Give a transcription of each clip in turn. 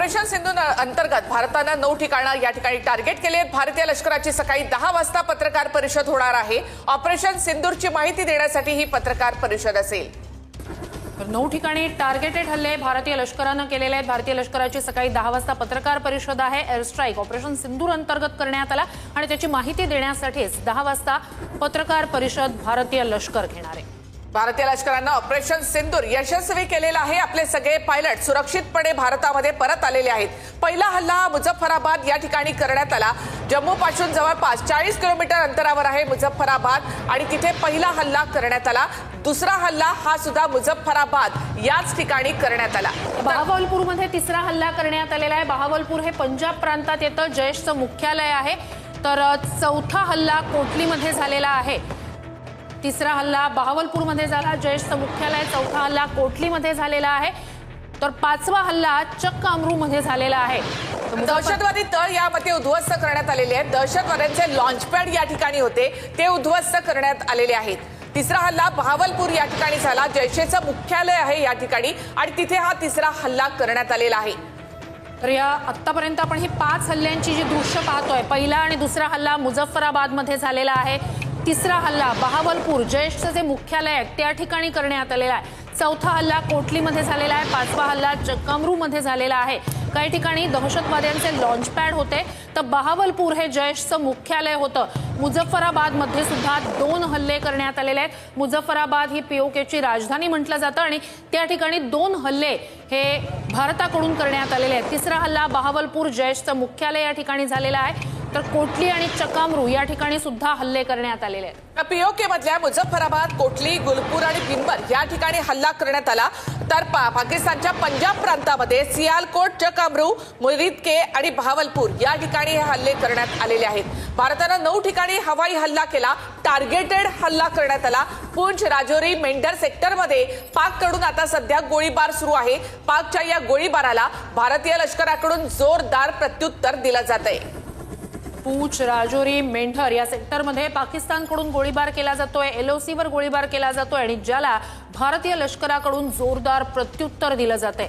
Operation Sindhu अंतर्गत भारतानं नऊ ठिकाणं या ठिकाणी टार्गेट केली आहेत. भारतीय लष्कराची सकाळी दहा वाजता पत्रकार परिषद होणार आहे. ऑपरेशन सिंदूरची माहिती देण्यासाठी ही पत्रकार परिषद असेल. नऊ ठिकाणी टार्गेटेड हल्ले भारतीय लष्करानं केलेले आहेत. भारतीय लष्कराची सकाळी दहा वाजता पत्रकार परिषद आहे. एअर स्ट्राईक ऑपरेशन सिंदूर अंतर्गत करण्यात आला आणि त्याची माहिती देण्यासाठीच दहा वाजता पत्रकार परिषद भारतीय लष्कर घेणार आहे. भारतीय लष्करानं ऑपरेशन सिंदूर यशस्वी केलेलं आहे. आपले सगळे पायलट सुरक्षितपणे भारतामध्ये परत आलेले आहेत. पहिला हल्ला मुझफ्फराबाद या ठिकाणी करण्यात आला. जम्मू पासून जवळपास चाळीस किलोमीटर अंतरावर आहे मुझफ्फराबाद आणि तिथे पहिला हल्ला करण्यात आला. दुसरा हल्ला हा सुद्धा मुझफ्फराबाद याच ठिकाणी करण्यात आला. बहावलपूरमध्ये तिसरा हल्ला करण्यात आलेला आहे. बहावलपूर हे पंजाब प्रांतात येतं. जयशचं मुख्यालय आहे. तर चौथा हल्ला कोटलीमध्ये झालेला आहे. तिसरा हल्ला बहावलपूरमध्ये झाला. जयशचं मुख्यालय चौथा हल्ला कोटलीमध्ये झालेला आहे. तर पाचवा हल्ला चक्क अमरूमध्ये झालेला आहे. दहशतवादी तळ यामध्ये उद्ध्वस्त करण्यात आलेले आहेत. दहशतवाद्यांचे लॉन्चपॅड या ठिकाणी होते. ते उद्ध्वस्त करण्यात आलेले आहेत. तिसरा हल्ला बहावलपूर या ठिकाणी झाला. जैशेचं मुख्यालय आहे या ठिकाणी आणि तिथे हा तिसरा हल्ला करण्यात आलेला आहे. तर या आतापर्यंत आपण ही पाच हल्ल्यांची जी दृश्य पाहतोय पहिला आणि दुसरा हल्ला मुझफ्फराबादमध्ये झालेला आहे. तिसरा हल्ला बहावलपूर. जयशचं जे मुख्यालय आहे त्या ठिकाणी करण्यात आलेला आहे. चौथा हल्ला कोटलीमध्ये झालेला आहे. पाचवा हल्ला चक्कामरूमध्ये झालेला आहे. काही ठिकाणी दहशतवाद्यांचे लॉन्चपॅड होते. तर बहावलपूर हे जैशचं मुख्यालय होतं. मुझफ्फराबादमध्ये सुद्धा दोन हल्ले करण्यात आलेले आहेत. मुझफ्फराबाद ही पीओकेची राजधानी म्हटलं जातं आणि त्या ठिकाणी दोन हल्ले हे भारताकडून करण्यात आलेले आहेत. तिसरा हल्ला बहावलपूर जैशचं मुख्यालय या ठिकाणी झालेला आहे. तर कोटली आणि चकामरू या ठिकाणी सुद्धा हल्ले करण्यात आलेले आहेत. पीओके मधल्या मुझफ्फराबाद कोटली गुलपूर आणि बिंबर या ठिकाणी हल्ला करण्यात आला. तर पा- पाकिस्तानच्या पंजाब प्रांतामध्ये सियालकोट चकामरू मुरिदके आणि भावलपूर या ठिकाणी हे हल्ले करण्यात आलेले आहेत. भारतानं नऊ ठिकाणी हवाई हल्ला केला टार्गेटेड हल्ला करण्यात आला. पूंछ राजौरी मेंढर सेक्टरमध्ये पाककडून आता सध्या गोळीबार सुरू आहे. पाकच्या या गोळीबाराला भारतीय लष्कराकडून जोरदार प्रत्युत्तर दिलं जात आहे पूछ राजौरी मेंढर या सेक्टरमध्ये पाकिस्तानकडून गोळीबार केला जातोय. एलओसीवर गोळीबार केला जातोय आणि ज्याला भारतीय लष्कराकडून जोरदार प्रत्युत्तर दिलं जातंय.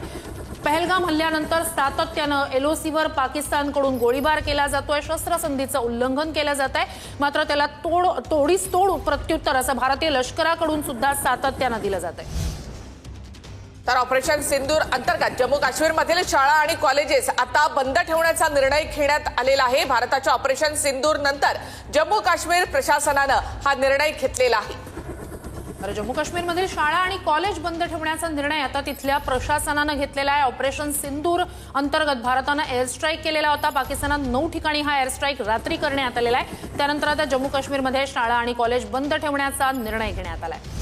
पहलगाम हल्ल्यानंतर सातत्यानं एलओसीवर पाकिस्तानकडून गोळीबार केला जातोय. शस्त्रसंधीचं उल्लंघन केलं जात आहे मात्र त्याला तोड तोडीस तोड प्रत्युत्तर असं भारतीय लष्कराकडून सुद्धा सातत्यानं दिलं जात आहे तर ऑपरेशन सिंदूर अंतर्गत जम्मू काश्मीरमधील शाळा आणि कॉलेजेस आता बंद ठेवण्याचा निर्णय घेण्यात आलेला आहे. भारताच्या ऑपरेशन सिंदूर नंतर जम्मू काश्मीर प्रशासनानं हा निर्णय घेतलेला आहे. तर जम्मू काश्मीरमधील शाळा आणि कॉलेज बंद ठेवण्याचा निर्णय आता तिथल्या प्रशासनानं घेतलेला आहे. ऑपरेशन सिंदूर अंतर्गत भारतानं एअर स्ट्राईक केलेला होता. पाकिस्तानात नऊ ठिकाणी हा एअर स्ट्राईक रात्री करण्यात आलेला आहे. त्यानंतर आता जम्मू काश्मीरमध्ये शाळा आणि कॉलेज बंद ठेवण्याचा निर्णय घेण्यात आला आहे